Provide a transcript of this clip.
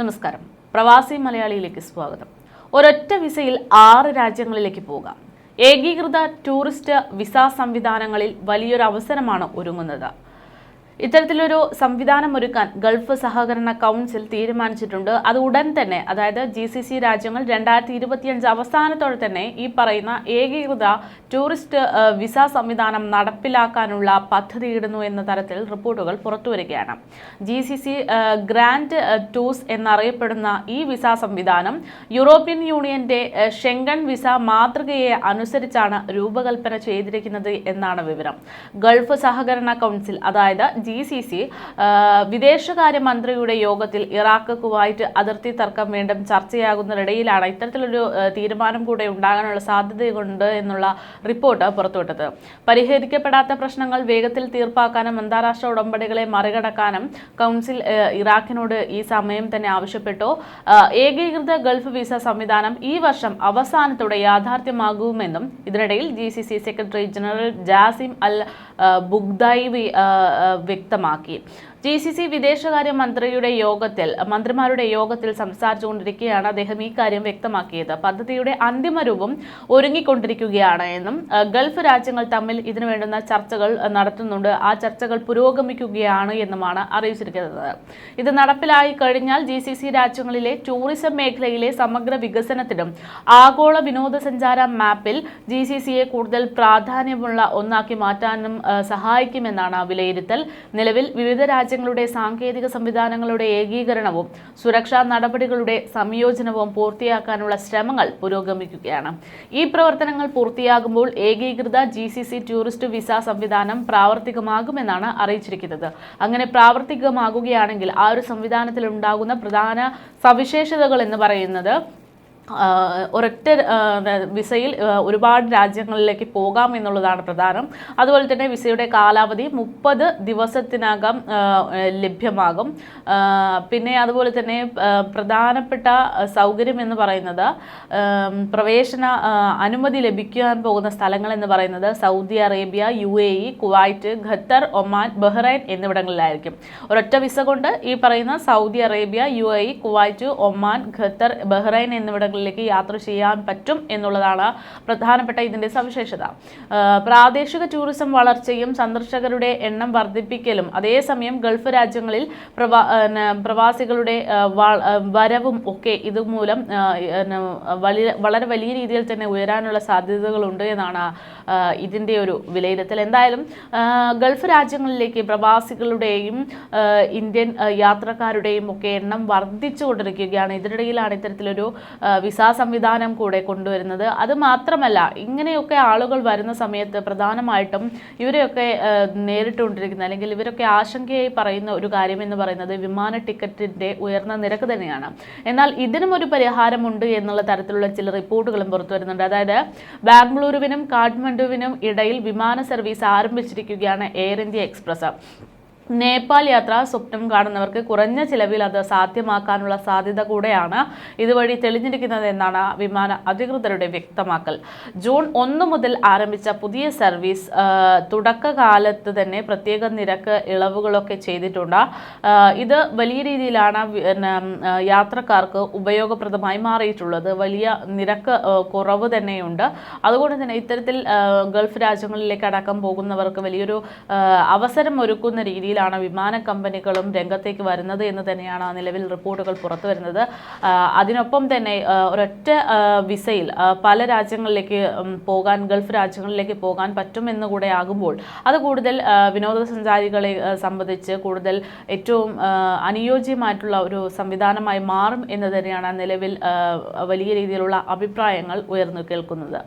നമസ്കാരം. പ്രവാസി മലയാളിയിലേക്ക് സ്വാഗതം. ഒരൊറ്റ വിസയിൽ ആറ് രാജ്യങ്ങളിലേക്ക് പോകാം. ഏകീകൃത ടൂറിസ്റ്റ് വിസ സംവിധാനങ്ങളിൽ വലിയൊരു അവസരമാണ് ഒരുങ്ങുന്നത്. ഇത്തരത്തിലൊരു സംവിധാനം ഒരുക്കാൻ ഗൾഫ് സഹകരണ കൗൺസിൽ തീരുമാനിച്ചിട്ടുണ്ട്. അത് ഉടൻ തന്നെ അതായത് ജി സി സി രാജ്യങ്ങൾ രണ്ടായിരത്തി ഇരുപത്തിയഞ്ച് അവസാനത്തോടെ തന്നെ ഈ പറയുന്ന ഏകീകൃത ടൂറിസ്റ്റ് വിസ സംവിധാനം നടപ്പിലാക്കാനുള്ള പദ്ധതിയിടുന്നു എന്ന തരത്തിൽ റിപ്പോർട്ടുകൾ പുറത്തുവരികയാണ്. G C C grand tours എന്നറിയപ്പെടുന്ന ഈ വിസ സംവിധാനം യൂറോപ്യൻ യൂണിയന്റെ ഷെങ്കൺ വിസ മാതൃകയെ അനുസരിച്ചാണ് രൂപകൽപ്പന ചെയ്തിരിക്കുന്നത് എന്നാണ് വിവരം. ഗൾഫ് സഹകരണ കൗൺസിൽ അതായത് ജി സി സി വിദേശകാര്യ മന്ത്രിയുടെ യോഗത്തിൽ ഇറാഖ് കുവൈറ്റ് അതിർത്തി തർക്കം വീണ്ടും ചർച്ചയാകുന്നതിനിടയിലാണ് ഇത്തരത്തിലൊരു തീരുമാനം കൂടെ ഉണ്ടാകാനുള്ള സാധ്യതയുണ്ട് എന്നുള്ള റിപ്പോർട്ട് പുറത്തുവിട്ടത്. പരിഹരിക്കപ്പെടാത്ത പ്രശ്നങ്ങൾ വേഗത്തിൽ തീർപ്പാക്കാനും അന്താരാഷ്ട്ര ഉടമ്പടികളെ മറികടക്കാനും കൗൺസിൽ ഇറാഖിനോട് ഈ സമയം തന്നെ ആവശ്യപ്പെട്ടു. ഏകീകൃത ഗൾഫ് വിസ സംവിധാനം ഈ വർഷം അവസാനത്തോടെ യാഥാർത്ഥ്യമാകുമെന്നും ഇതിനിടയിൽ G secretary general Jasim Al ആ, വ്യക്തമാക്കി G C C വിദേശകാര്യ മന്ത്രിയുടെ യോഗത്തിൽ മന്ത്രിമാരുടെ യോഗത്തിൽ സംസാരിച്ചുകൊണ്ടിരിക്കുകയാണ് അദ്ദേഹം ഈ കാര്യം വ്യക്തമാക്കിയത്. പദ്ധതിയുടെ അന്തിമ രൂപം ഒരുങ്ങിക്കൊണ്ടിരിക്കുകയാണ് എന്നും ഗൾഫ് രാജ്യങ്ങൾ തമ്മിൽ ഇതിനു വേണ്ടുന്ന ചർച്ചകൾ നടത്തുന്നുണ്ട്. ആ ചർച്ചകൾ പുരോഗമിക്കുകയാണ് എന്നുമാണ് അറിയിച്ചിരിക്കുന്നത്. ഇത് നടപ്പിലായി കഴിഞ്ഞാൽ ജി സി സി രാജ്യങ്ങളിലെ ടൂറിസം മേഖലയിലെ സമഗ്ര വികസനത്തിനും ആഗോള വിനോദസഞ്ചാര മാപ്പിൽ ജി സി സിയെ കൂടുതൽ പ്രാധാന്യമുള്ള ഒന്നാക്കി മാറ്റാനും സഹായിക്കുമെന്നാണ് വിലയിരുത്തൽ. നിലവിൽ വിവിധ രാജ്യങ്ങളുടെ സാങ്കേതിക സംവിധാനങ്ങളുടെ ഏകീകരണവും സുരക്ഷാ നടപടികളുടെ സംയോജനവും പൂർത്തിയാക്കാനുള്ള ശ്രമങ്ങൾ പുരോഗമിക്കുകയാണ്. ഈ പ്രവർത്തനങ്ങൾ പൂർത്തിയാകുമ്പോൾ ഏകീകൃത ജി ടൂറിസ്റ്റ് വിസ സംവിധാനം പ്രാവർത്തികമാകുമെന്നാണ് അറിയിച്ചിരിക്കുന്നത്. അങ്ങനെ പ്രാവർത്തികമാകുകയാണെങ്കിൽ ആ ഒരു സംവിധാനത്തിൽ ഉണ്ടാകുന്ന പ്രധാന സവിശേഷതകൾ എന്ന് പറയുന്നത് ഒരൊറ്റ വിസയിൽ ഒരുപാട് രാജ്യങ്ങളിലേക്ക് പോകാം എന്നുള്ളതാണ് പ്രധാനം. അതുപോലെ തന്നെ വിസയുടെ കാലാവധി മുപ്പത് ദിവസത്തിനകം ലഭ്യമാകും. പിന്നെ അതുപോലെ തന്നെ പ്രധാനപ്പെട്ട സൗകര്യം എന്ന് പറയുന്നത് പ്രവേശന അനുമതി ലഭിക്കാൻ പോകുന്ന സ്ഥലങ്ങൾ എന്ന് പറയുന്നത് Saudi Arabia U A E Kuwait Qatar Oman Bahrain എന്നിവിടങ്ങളിലായിരിക്കും. ഒരൊറ്റ വിസ കൊണ്ട് ഈ പറയുന്ന Saudi Arabia U A E Kuwait Oman Qatar Bahrain എന്നിവിടങ്ങളിലേക്ക് യാത്ര ചെയ്യാൻ പറ്റും എന്നുള്ളതാണ് പ്രധാനപ്പെട്ട ഇതിന്റെ സവിശേഷത. പ്രാദേശിക ടൂറിസം വളർച്ചയും സന്ദർശകരുടെ എണ്ണം വർദ്ധിപ്പിക്കലും അതേസമയം ഗൾഫ് രാജ്യങ്ങളിൽ പ്രവാ പ്രവാസികളുടെ വരവും ഒക്കെ ഇതുമൂലം വളരെ വലിയ രീതിയിൽ തന്നെ ഉയരാനുള്ള സാധ്യതകളുണ്ട് എന്നാണ് ഇതിന്റെ ഒരു വിലയിരുത്തൽ. എന്തായാലും ഗൾഫ് രാജ്യങ്ങളിലേക്ക് പ്രവാസികളുടെയും ഇന്ത്യൻ യാത്രക്കാരുടെയും ഒക്കെ എണ്ണം വർദ്ധിച്ചു കൊണ്ടിരിക്കുകയാണ് ഇതിനിടയിലാണ് ഇത്തരത്തിലൊരു വിസ സംവിധാനം കൂടെ കൊണ്ടുവരുന്നത്. അത് മാത്രമല്ല ഇങ്ങനെയൊക്കെ ആളുകൾ വരുന്ന സമയത്ത് പ്രധാനമായിട്ടും ഇവരെയൊക്കെ നേരിട്ടുകൊണ്ടിരിക്കുന്ന അല്ലെങ്കിൽ ഇവരൊക്കെ ആശങ്കയായി പറയുന്ന ഒരു കാര്യം എന്ന് പറയുന്നത് വിമാന ടിക്കറ്റിന്റെ ഉയർന്ന നിരക്ക് തന്നെയാണ്. എന്നാൽ ഇതിനും ഒരു പരിഹാരമുണ്ട് എന്നുള്ള തരത്തിലുള്ള ചില റിപ്പോർട്ടുകളും പുറത്തു വരുന്നുണ്ട്. അതായത് ബാംഗ്ലൂരുവിനും കാഠ്മണ്ഡുവിനും ഇടയിൽ വിമാന സർവീസ് ആരംഭിച്ചിരിക്കുകയാണ് എയർ ഇന്ത്യ എക്സ്പ്രസ്. നേപ്പാൾ യാത്ര സ്വപ്നം കാണുന്നവർക്ക് കുറഞ്ഞ ചിലവിൽ അത് സാധ്യമാക്കാനുള്ള സാധ്യത കൂടെയാണ്. ഇതുവഴി തെളിഞ്ഞിരിക്കുന്നത് എന്നാണ് വിമാന അധികൃതരുടെ വ്യക്തമാക്കൽ. ജൂൺ ഒന്ന് മുതൽ ആരംഭിച്ച പുതിയ സർവീസ് തുടക്കകാലത്ത് തന്നെ പ്രത്യേക നിരക്ക് ഇളവുകളൊക്കെ ചെയ്തിട്ടുണ്ട്. ഇത് വലിയ രീതിയിലാണ് യാത്രക്കാർക്ക് ഉപയോഗപ്രദമായി മാറിയിട്ടുള്ളത്. വലിയ നിരക്ക് കുറവ് തന്നെയുണ്ട്. അതുകൊണ്ട് തന്നെ ഇത്തരത്തിൽ ഗൾഫ് രാജ്യങ്ങളിലേക്ക് അടക്കം പോകുന്നവർക്ക് വലിയൊരു അവസരം ഒരുക്കുന്ന രീതിയിലാണ് വിമാന കമ്പനികളും രംഗത്തേക്ക് വരുന്നത് എന്ന് തന്നെയാണ് നിലവിൽ റിപ്പോർട്ടുകൾ പുറത്തു വരുന്നത്. അതിനൊപ്പം തന്നെ ഒരൊറ്റ വിസയിൽ പല രാജ്യങ്ങളിലേക്ക് പോകാൻ ഗൾഫ് രാജ്യങ്ങളിലേക്ക് പോകാൻ പറ്റുമെന്ന് കൂടെ ആകുമ്പോൾ അത് കൂടുതൽ വിനോദസഞ്ചാരികളെ സംബന്ധിച്ച് കൂടുതൽ ഏറ്റവും അനുയോജ്യമായിട്ടുള്ള ഒരു സംവിധാനമായി മാറും എന്ന് തന്നെയാണ് നിലവിൽ വലിയ രീതിയിലുള്ള അഭിപ്രായങ്ങൾ ഉയർന്നു കേൾക്കുന്നത്.